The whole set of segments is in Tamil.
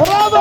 Браво!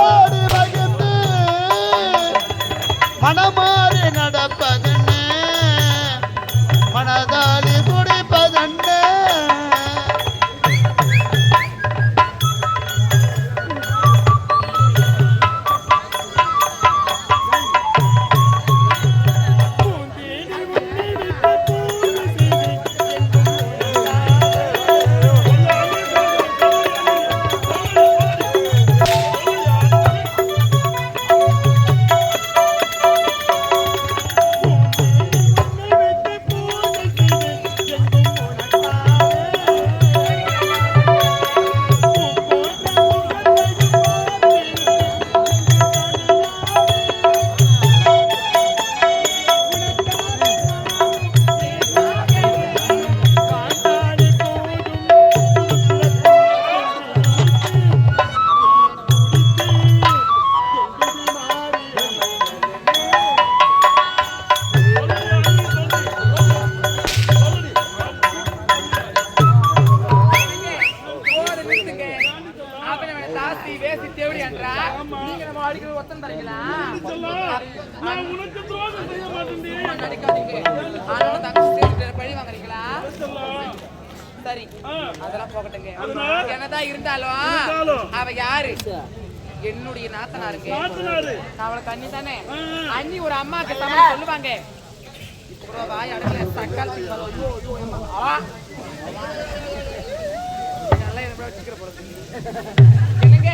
என்னங்க?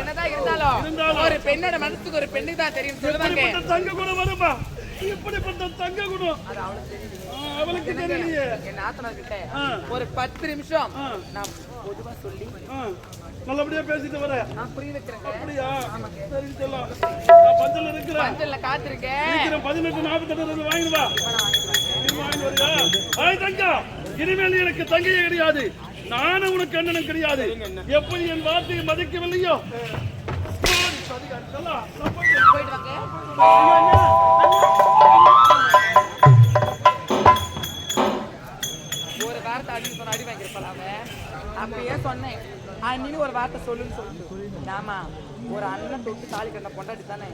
என்னதான் இருந்தாலும் ஒரு பெண்ணோட மனசுக்கு ஒரு பெண்ணுக்கு தான் தெரியும். சொல்லுவாங்க தங்க குணம் வருமா? இப்படிப்பட்ட தங்க குணம் அவளுக்கு தெரியலையே என் கிட்ட. ஒரு பத்து நிமிஷம். நான் பொதுவா சொல்லி நல்லபடியா பேசிட்டு வர. அப்படியா? சரி செல்லம். நான் பந்தல் இருக்கிறேன். பஞ்சல்ல காத்திருக்கேன். பதினெட்டு நாற்பத்தெட்டு இருந்து வாங்கிட்டு வா. நீ வாங்கிட்டு வரியா? ஆய் தங்கா இனிமேல் எனக்கு தங்கையே கிடையாது. நானும் உனக்கு அண்ணனும் கிடையாது. எப்படி என் வார்த்தையை மதிக்கவில்லையோ? ஒரு வார்த்தை அடி சொன்ன அடி வாங்கியிருப்பாள் அவன் அப்பயே சொன்னேன். அண்ணின்னு ஒரு வார்த்தை சொல்லுன்னு சொல்லிட்டு. ஆமா ஒரு அண்ணன் தொட்டு தாலி கண்ண பொண்டாட்டி தானே.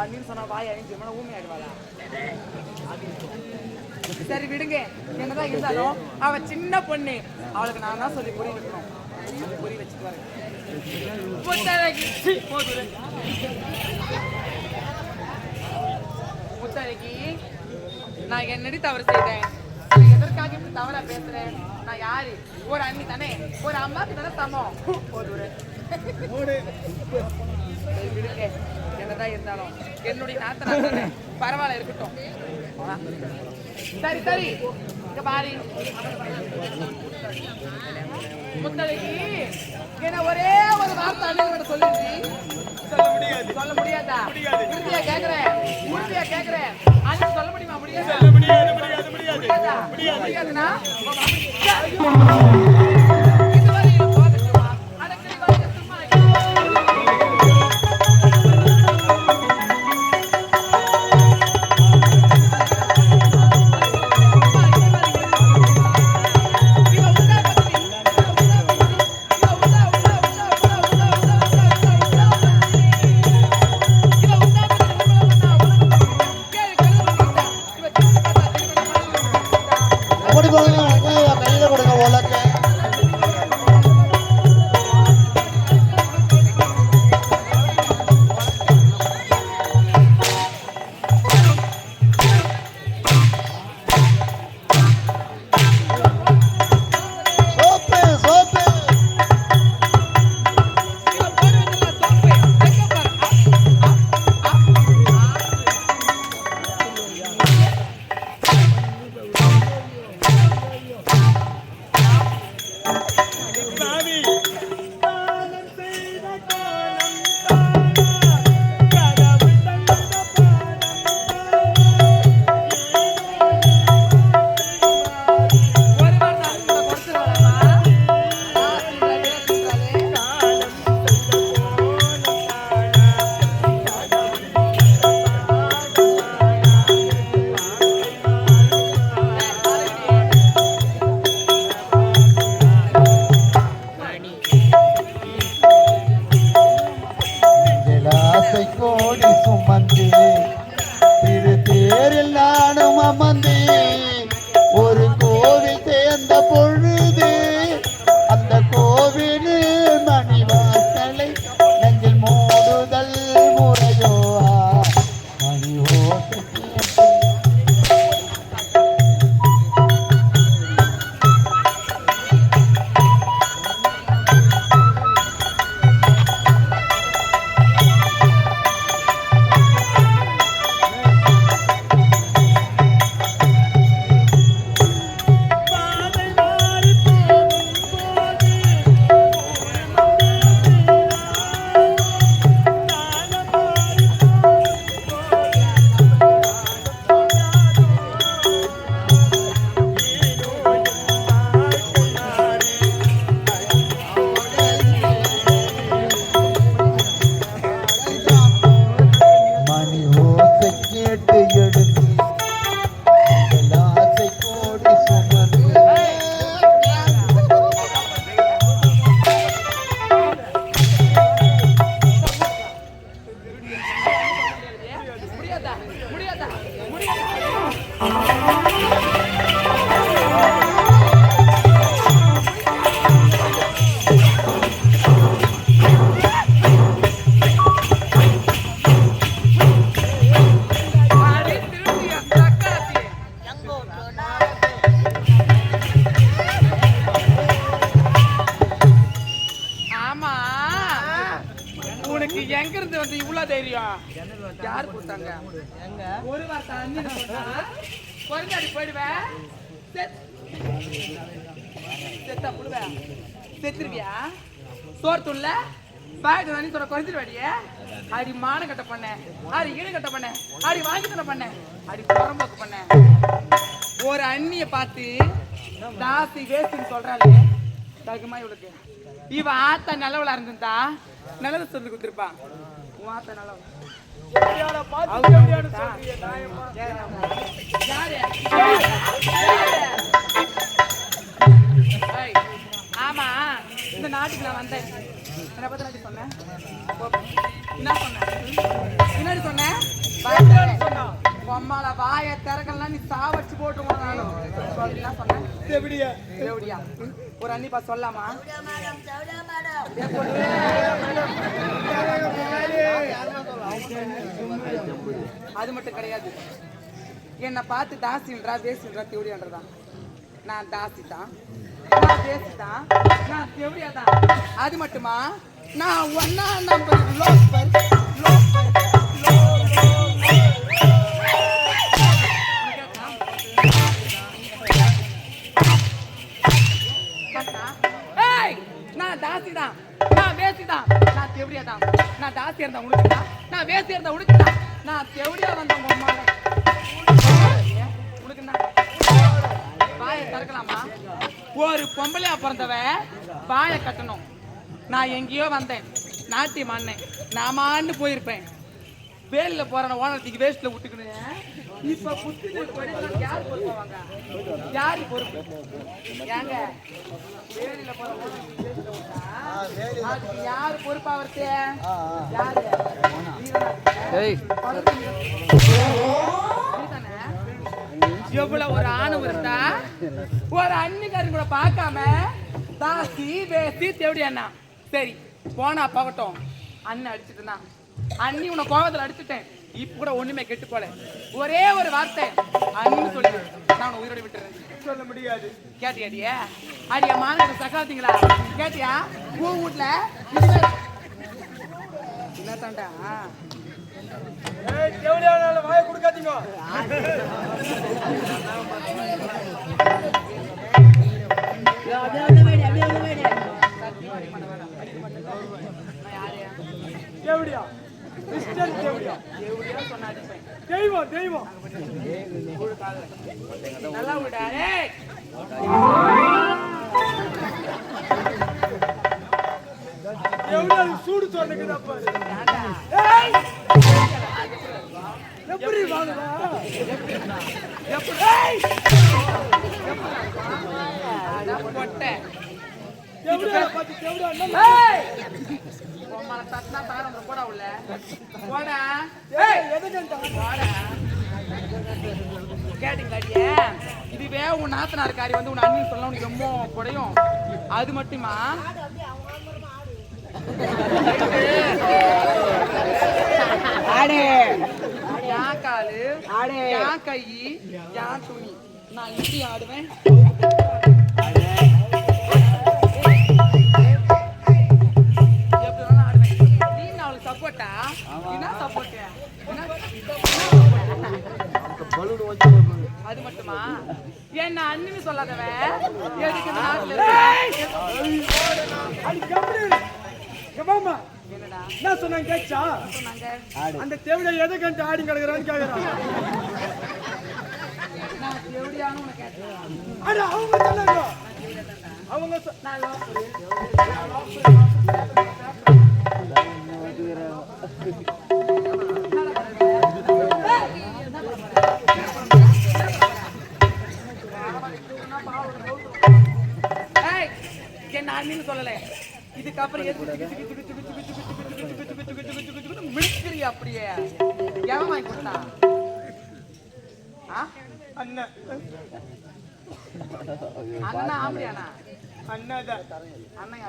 அண்ணின்னு சொன்னா வாய் அணிஞ்சு ஊமி ஆயிடுவாளா சரி விடுங்க. என்னதான் இருந்தாலும் அவ சின்ன பொண்ணு. அவளுக்கு நான் தான் சொல்லி புரிய வைக்கணும். புரிய வச்சுட்டு வரேன். முத்தழகி. நான் என்னடி தவறு செய்தேன்? எதற்காக இப்படி தவறா பேசுறேன்? நான் யாரு? ஒரு அண்ணி தானே? ஒரு அம்மாக்கு தானே சமம். ஒரு சரி, விடுங்க. என்னதான் இருந்தாலும் என்னுடைய நாத்தனார் தானே? பரவாயில்ல இருக்கட்டும். சரி சரி. இங்க பாரு. முத்தழகி என்ன ஒரே ஒரு வார்த்தை அண்ணன் சொல்லுங்க சொல்ல முடியாது. சொல்ல முடியாதா? உறுதியா கேக்குறேன். உறுதியா கேக்குறேன். அண்ணன் சொல்ல முடியுமா? முடியாது? முடியாதா. முடியாதுன்னா? உனக்கு எங்க இருந்து வந்து இவ்வளவு தைரியம்? யார் கொடுத்தாங்க ஒரு வார்த்தை அண்ணன் குறைஞ்சாடி போயிடுவேன் செத்- செத்தா புடுவேன் செத்துருவியா? சோறு துள்ள பேக் தண்ணி சொல்ல குறைஞ்சிருவாடியே? அடி மான கட்ட பண்ண. அடி ஈடு கட்ட பண்ண. அடி வாங்கி தர பண்ண. அடி புறம்போக்கு பண்ண. ஒரு அண்ணிய பார்த்து தாசி வேஸ்ட்னு சொல்றாளே. தகுமா இவளுக்கு இவ ஆத்தா நல்லவளா இருந்திருந்தா நல்லது சொல்லி கொடுத்துருப்பான் மாத்த நல்லா ஆமா இந்த நாட்டுக்கு நான் வந்தேன். என்ன பத்தி சொன்னேன்? என்ன சொன்னேன்? என்னடி சொன்னேன்? பொம்மால வாய திறக்கலாம் நீ சாவச்சு போட்டுருவோம் நானும் சொல்லி என்ன சொன்னேன் எப்படியா எப்படியா ஒரு அன்னிப்பா சொல்லாமா அது மட்டும்? கிடையாது என்னை பார்த்து தாசின்றா தேசின்றா தேவடியான்றதா நான் தாசி தான் நான் தேசி தான் நான் தேவடியா தான் அது மட்டுமா நான் ஒன்னா நம்பர் லோப்பர் லோப்பர் நான் தான் நான் வேசி தான் நான் தேவடியா தான். நான் தாசியா இருந்தா உனக்கு தான் நான் வேசியா இருந்தா உனக்கு நான் தேவடியா வந்த உங்க உனக்கு பாயை திறக்கலாமா? ஒரு பொம்பளையா பிறந்தவ வாயை கட்டணும். நான் எங்கேயோ வந்தேன். நாட்டியம் நான் நாமான்னு போயிருப்பேன். வேலில் போறேன் ஓனத்துக்கு வேஸ்ட்ல விட்டுக்கணும் இப்ப புத்தி போட்டு படிக்கலாம் யார் பொறுப்பாங்க யாரு பொறுப்பு? ஏங்க வேலியில யார் பொறுப்பா வருது யாரு? எவ்வளவு ஒரு ஆணவம் இருந்தா? ஒரு அன்னிக்காரன் கூட பார்க்காம தாசி வேசி தேவடி அண்ணா. சரி போனா போகட்டும். அண்ணன் அடிச்சிட்டு அண்ணி உன்னை கோவத்துல அடிச்சுட்டேன். இப்ப கூட ஒண்ணுமே கெட்டு போல. ஒரே ஒரு வார்த்தை அண்ணின்னு சொல்லி நான் உயிரோட விட்டுறேன். சொல்ல முடியாது. கேட்டியாடியே அடியா மாநில சகாத்தீங்களா கேட்டியா? பூ வீட்ல என்ன தாண்டா தேவடியா கிறிஸ்டியன் தேவடியா? எப்படியோ சொன்னா அடிப்பேன் தெய்வம் தெய்வம் நல்லா விடா ஏய் தேவடியா சூடு சொன்னதுக்கு பாரு? ஏய் எப்படி வாங்குவா எப்படி ஏய்! பொட்டை. தேவடியா தேவடியா ஏய்! மேல தட்டினா தாரம். போடா உள்ள. போடா. கேட்டீங்களாடியே? இதுவே உன் நாத்தனார் காரி வந்து உன் அண்ணன் சொல்ல உனக்கு எம்மோ குறையும் அது மட்டுமா என் காலு ஆடு. என் கை என் துணி நான் இப்படி ஆடுவேன் அது மட்டுமா என்ன அண்ணின்னு சொல்லாதவன் எதுக்கு நாட்டுல என்னடா என்ன சொன்னாங்க கேச்சா சொன்னாங்க அந்த தேவிட எதை கண்டு ஆடி கிடக்குறான்னு கேக்குறான் அவங்க சொன்னாங்க அவங்க மினுக்கிறியா அண்ணா யாரு அண்ணாதான் அண்ணன்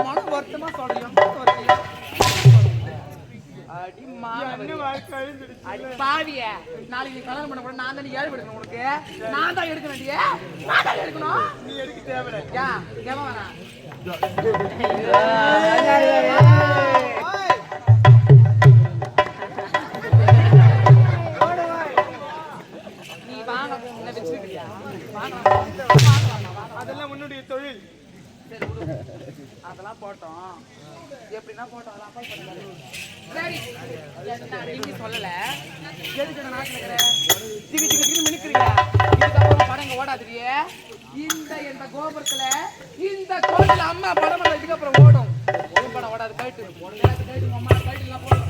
மன வருத்தமா சொல்றேன் அடி அடி பாவிய. நாளைக்கு கல்யாணம் பண்ண கூட நான் தான் ஏழு எடுக்கணும் உனக்கு? நான் தான் எடுக்க வேண்டிய? நான் தான் எடுக்கணும்? நீ எடுக்க தேவையில்ல. யா எவன் வேணாம் நீ வாங்க என்ன வச்சுக்கிறியா வாங்க அதெல்லாம் உன்னுடைய தொழில். அதெல்லாம் போட்டோம். எப்படின்னா போட்டோம். அதெல்லாம் apply பண்ணிக்கலாம். சரி. என்ன நீங்க சொல்லல. எதுக்கு இந்த நாட்டுல இருக்கிற? திகி திகு திகு மினுக்குறீங்க. இதுக்கப்புறம் படம் இங்க ஓடாதுரியே இந்த இந்த கோபுரத்துல இந்த கோவில் அம்மா படம் எல்லாம் இதுக்கப்புறம் ஓடும். ஒரு படம் ஓடாது கழட்டு எனக்கு கழட்டு உங்க அம்மா கழட்டு எல்லாம் போடும்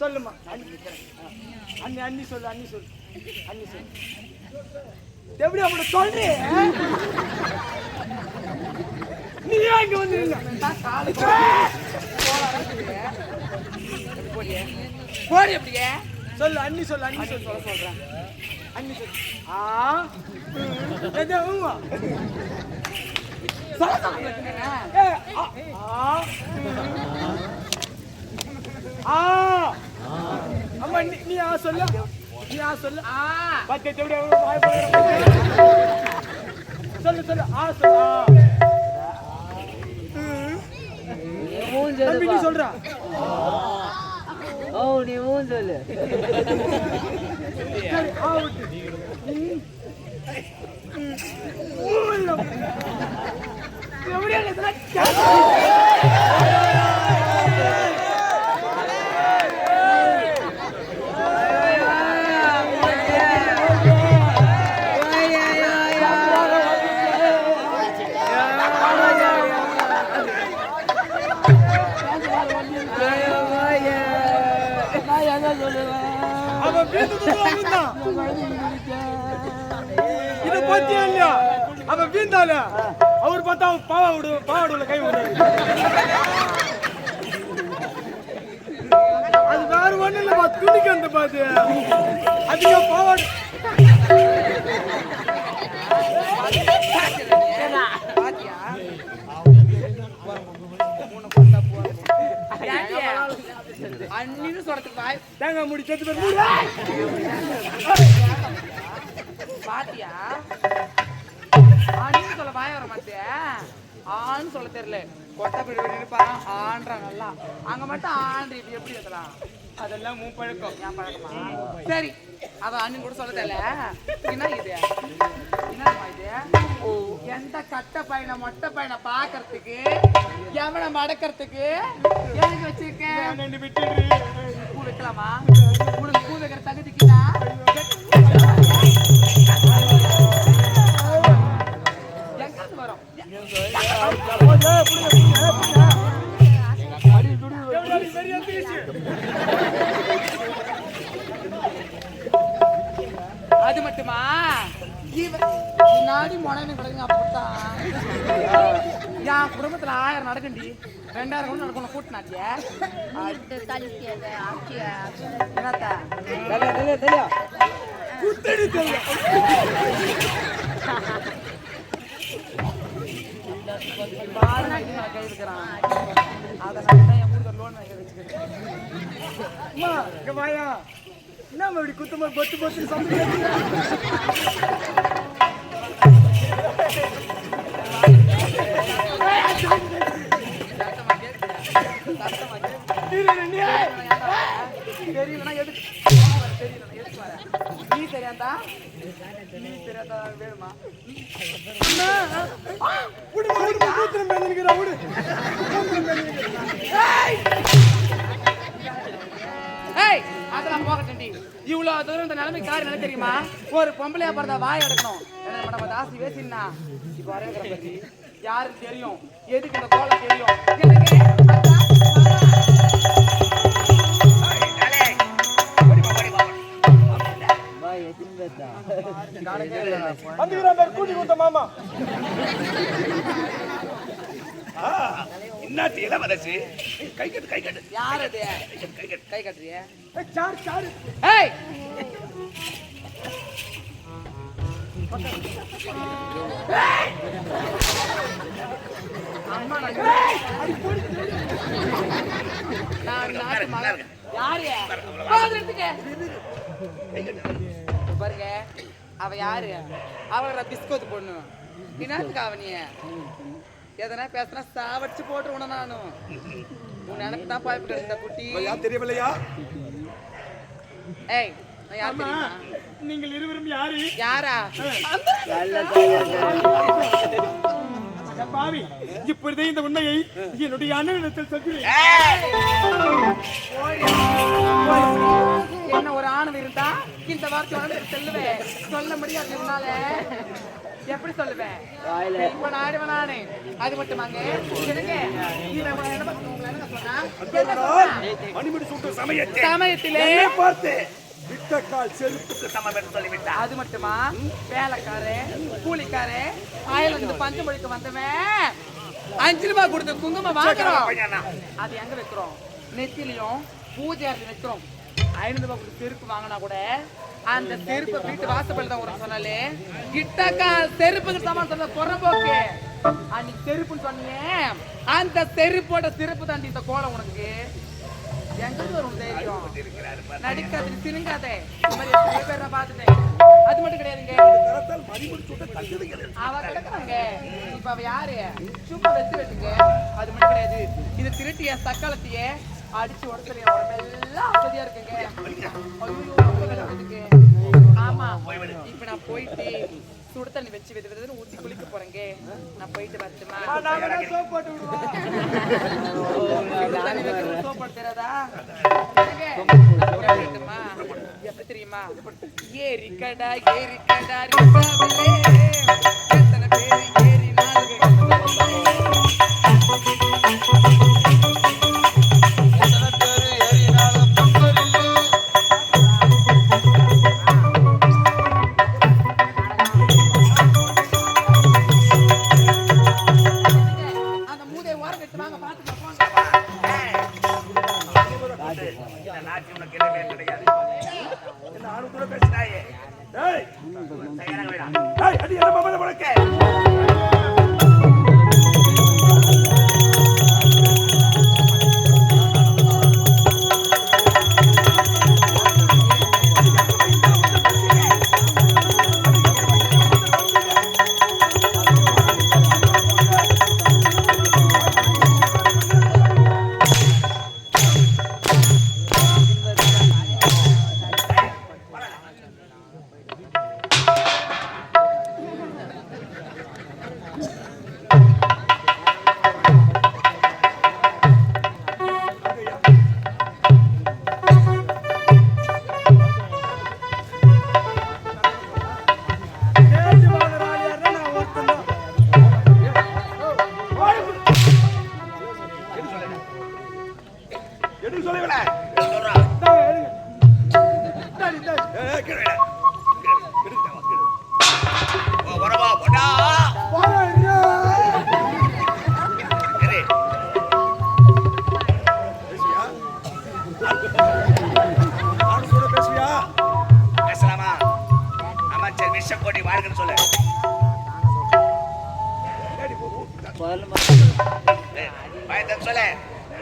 சொல்லுமா. அண்ணி அண்ணி சொல்லு அண்ணி சொல்லு. அண்ணி சொல்லு. எப்படி அவனை சொல்றே? நீ இங்க வந்து? போடி அப்படியே சொல்லு அண்ணி சொல்லு அண்ணி சொல்லு. சொல்ல சொல்றேன். அண்ணி சொல்லு. ஆ. சொல்ல ஆ. ஆ. அம்மா நீ ஆ சொல்லு நீ ஆ. சொல்லு ஆ பத்து எப்படி வாய் சொல்லு சொல்லு ஆ சொல்லு தம்பி நீ சொல்றா ஓ நீ ஊன் சொல்லு சரி ஆ விட்டு எப்படியா இது பத்தியா இல்லையா? அவன் வீந்தால அவர் பார்த்தா அவன் பாவா விடு பாவாடு கை விடு. அது வேற ஒண்ணு இல்லப்பா துணிக்கு அந்த பாத்து அதிகம் பாவாடு அண்ணின்னு சொல்றதுக்கு வாய் தேங்காய் முடி செத்து மூடு. பாத்தியா? அண்ணின்னு சொல்ல வாய வர மாட்டியா ஆன்னு சொல்ல தெரியல. கொட்டை பிடி பிடிப்பா ஆன்றாங்க நல்லா. அங்க மட்டும் ஆண்டு இப்படி எப்படி இருக்கலாம் அதெல்லாம் மூ பழக்கம். ஏன் பழக்கமா? சரி அவ அண்ணன் கூட சொல்ல தெரியல. என்ன இது? எந்த கட்ட பையனை மொட்டை பையனை பாக்குறதுக்கு எவனை மடக்கிறதுக்கு? எனக்கு வச்சிருக்கேன் ரெண்டு விட்டுடு பூ வைக்கலாமா உனக்கு பூ வைக்கிற தகுதிக்குதா எங்க வரும். அது மட்டுமா? இவ முன்னாடி முனைன்னு கிடக்குங்க அப்படித்தான் என் குடும்பத்துல ஆயிரம் நடக்குண்டி ரெண்டாயிரம் கூட நடக்கணும் என்னத்த? குத்தடி என் கூட லோன் வச்சுக்கிறேன். என்ன இப்படி குத்துமா பொத்து பொத்து சமைச்சு சத்தமா எதுக்கு தெரியலனா எதுக்கு வர நீ தெரியாதா நீ தெரியாதா வேணுமா ஏய் அதெல்லாம் போகட்டண்டி இவ்வளோ தூரம் இந்த நிலைமைக்கு காரணம் என்ன தெரியுமா? ஒரு பொம்பளையா பிறந்த வாய் எடுக்கணும். என்ன நம்ம தாசி பேசினா இப்ப வரவேற்கிற பத்தி யாருக்கு தெரியும்? எதுக்கு இந்த கோலம் தெரியும்? எனக்கு அத்தா, கூட்டி கொடுத்த மாமா. இன்னாத்தி இளவரசி கை கட்டு கை கட்டு. யார் அது கை கட்டுறிய? ஏய், சாரு சாரு. ஏய்! பாருங்க அவ யாரு? அவள பிஸ்கோத்து பொண்ணு. என்னத்துக்கு அவனிய எதனா பேசினா சாவடிச்சு போட்டு உன நானும் உன் நினைப்பு தான் பாய்ப்பு இந்த குட்டி. தெரியவில்லையா ஏய் நீங்கள் இருவரும் யாரு? யாரா? அட பாவி இப்பொழுதே இந்த உண்மையை என்னுடைய அண்ணனிடத்தில் சொல்கிறேன். இருந்தா இந்த வார்த்தை உடனே சொல்லுவேன் சொல்ல முடியாது என்னால எப்படி சொல்லுவேன்? இப்ப நாடுவ நானு அது மட்டுமாங்க சமயத்திலே பார்த்து விட்டக்கால் செருப்புக்கு சமம் என்று சொல்லிவிட்டார். அது மட்டுமா? வேலைக்காரன் கூலிக்காரன் ஆயில இருந்து பஞ்சமொழிக்கு வந்தவன். அஞ்சு ரூபாய் கொடுத்து குங்குமம் வாங்குறோம். அது எங்க வைக்கிறோம்? நெத்திலையும் பூஜை வைக்கிறோம். ஐநூறு ரூபாய் கொடுத்து செருப்பு வாங்கினா கூட அந்த செருப்பை வீட்டு வாசப்படி தான் ஒரு சொன்னாலே கிட்டக்கா செருப்புக்கு சமான் சொன்ன புறம்போக்கு. அன்னைக்கு செருப்புன்னு சொன்னீங்க அந்த செருப்போட சிறப்பு தாண்டி இந்த கோலம் உனக்கு. எங்க வரும் தைரியம். நடிக்காத சினுங்காத. இந்த மாதிரி எத்தனையோ பேர் பார்த்துட்டேன். அது மட்டும் கிடையாதுங்க. மணிமுடி சுட்ட தகுதிகள் அவ கிடக்குறாங்க. இப்ப அவ யாரு? சும்மா வெச்சு வெட்டுங்க அது மட்டும் கிடையாது. இது திருட்டிய சக்காலத்தையே அடிச்சு உடச்சல என் உடம்பெல்லாம் அமைதியா இருக்குங்க ஐயோ, ரொம்ப கிடக்குதுங்க. ஆமா இப்ப நான் போயிட்டு சுடு தண்ணி வச்சு வெது வெதுன்னு ஊத்தி குளிக்க போறேங்க நான் போயிட்டு வரட்டுமா சோப் போட்டு விடுவோம் தண்ணி தெரியாதா? என்னங்க? நான் போயிட்டுமா? எப்படி தெரியுமா ஏரிக்கடா ஏரிக்கடா எத்தனை பேர் ஏறினார்கள்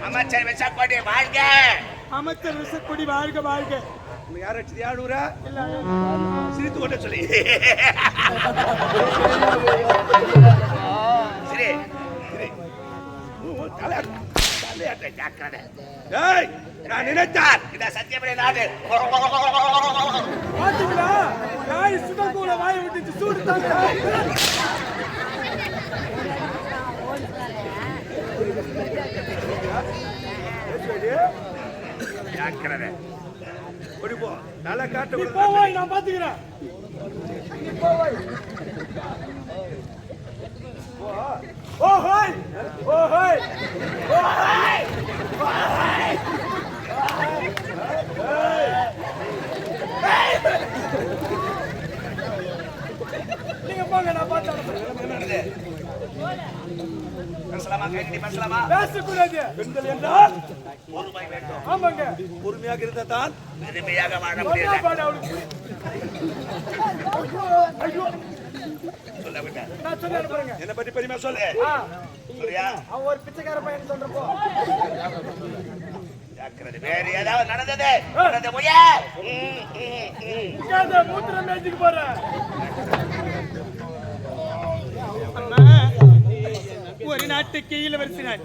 அமைச்சர் விஷக்கோடி வாழ்க அமைச்சர் விசக்கொடி வாழ்க. வாழ்க யார் அடிச்சது யாழூரா சிரித்து கொண்டே சொல்லி. சரி சரி தலை தலையாட்ட ஜாக்கிரதை டேய் நான் நினைத்தார் இந்த சத்தியமலை நாடு பாத்தீங்களா? நாய் சுடக்கூட வாயை விட்டுச்சு. சூடு தாங்க. ஜாக்கிரதை. ஓடி போ. தலை காட்ட போவாய் நான் பாத்துக்கிறேன். போவாய் ஓஹோய். ஓஹோய். ஓஹோய் நீங்க போங்க நான் அனுப்புறேன். பேசலாமா? பேசக்கூடாது. பெண்கள் என்றால் பொறுமையாக இருந்தால் பெருமையாக வாழ முடியாது என்னை பெருமையா சொல்லு. சரியா? அவன் ஒரு பிச்சைக்கார பையன் சொல்றப்போ ஜாக்கிரதை. வேற ஏதாவது நடந்தது? நடந்த போய? உட்கார்ந்து மூத்திரம் மேய்ச்சிக்கு போறேன் ஒரு நாட்டுக்கு இளவரசி நான்